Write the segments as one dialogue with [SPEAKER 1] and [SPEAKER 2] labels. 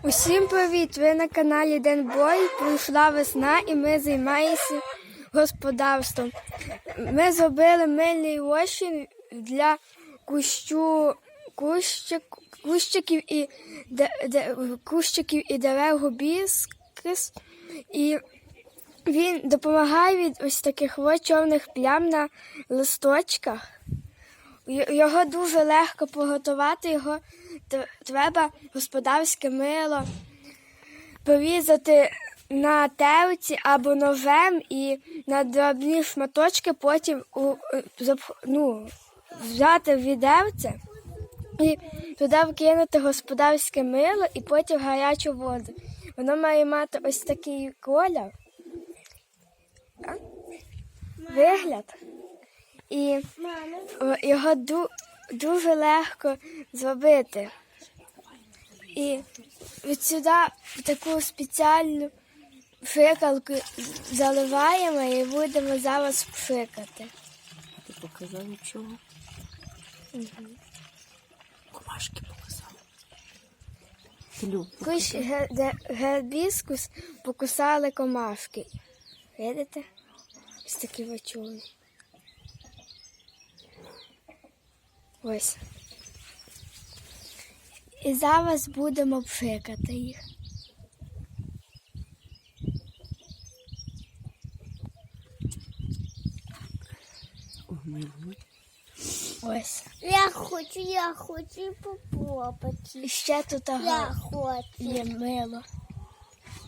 [SPEAKER 1] Усім привіт! Ви на каналі Денбой. Прийшла весна і ми займаємося господарством. Ми зробили мильний розчин для кущу, кущик, кущиків, і, де, де, кущиків і дерев губіскис. І він допомагає від ось таких чорних плям на листочках. Його дуже легко приготувати, його треба господарське мило порізати на терці або ножем і на дрібні шматочки потім ну, взяти відерце і туди вкинути господарське мило і потім гарячу воду. Воно має мати ось такий колір, вигляд. І його ду- дуже легко зробити. І від сюди таку спеціальну пшикалку заливаємо і будемо зараз пшикати.
[SPEAKER 2] Ти показав нічого? Комашки показав.
[SPEAKER 1] Кусь гербіскус покусали комашки. Видите? Ось такі вочули. Ось. І зараз будемо пшикати їх. Ось.
[SPEAKER 3] Я хочу, я хочу попробувати.
[SPEAKER 1] І ще тут
[SPEAKER 3] Я хочу.
[SPEAKER 1] є мило.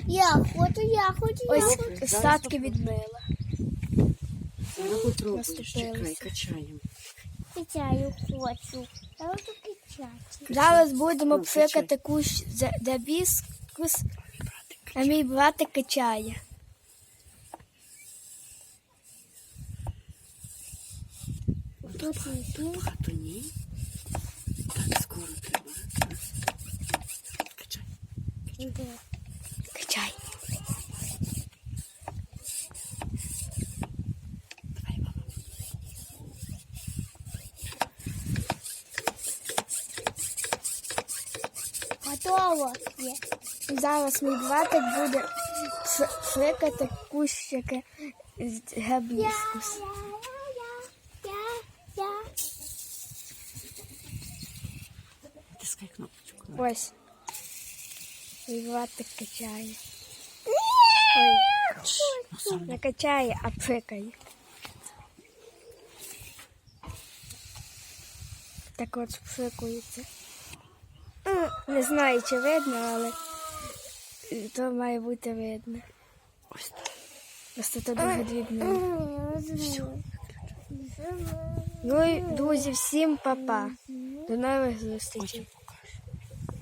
[SPEAKER 3] Я хочу, я хочу, я
[SPEAKER 1] Ось
[SPEAKER 3] хочу.
[SPEAKER 1] остатки від мила. Наступилося.
[SPEAKER 2] чекай, качаємо.
[SPEAKER 3] Качаю хочу. Я хочу качати.
[SPEAKER 1] Зараз будемо пшикати кущ за- гібіскус,
[SPEAKER 2] Брати,
[SPEAKER 1] а мій братик качає.
[SPEAKER 3] Тут
[SPEAKER 2] багато ні. Так, скоро треба. Качай.
[SPEAKER 1] Качай.
[SPEAKER 3] Готово. Є.
[SPEAKER 1] Зараз мій братик буде пш- кущики з
[SPEAKER 3] я.
[SPEAKER 2] Тискай кнопочку.
[SPEAKER 1] Ось. Мій братик качає. Ой, не качає, а пшикає. Так от пшикується. Не знаю, чи видно, але то має бути видно.
[SPEAKER 2] ось так.
[SPEAKER 1] Просто то дуже дрібно.
[SPEAKER 3] Все.
[SPEAKER 1] Ну і друзі, всім па-па. До нових зустрічей.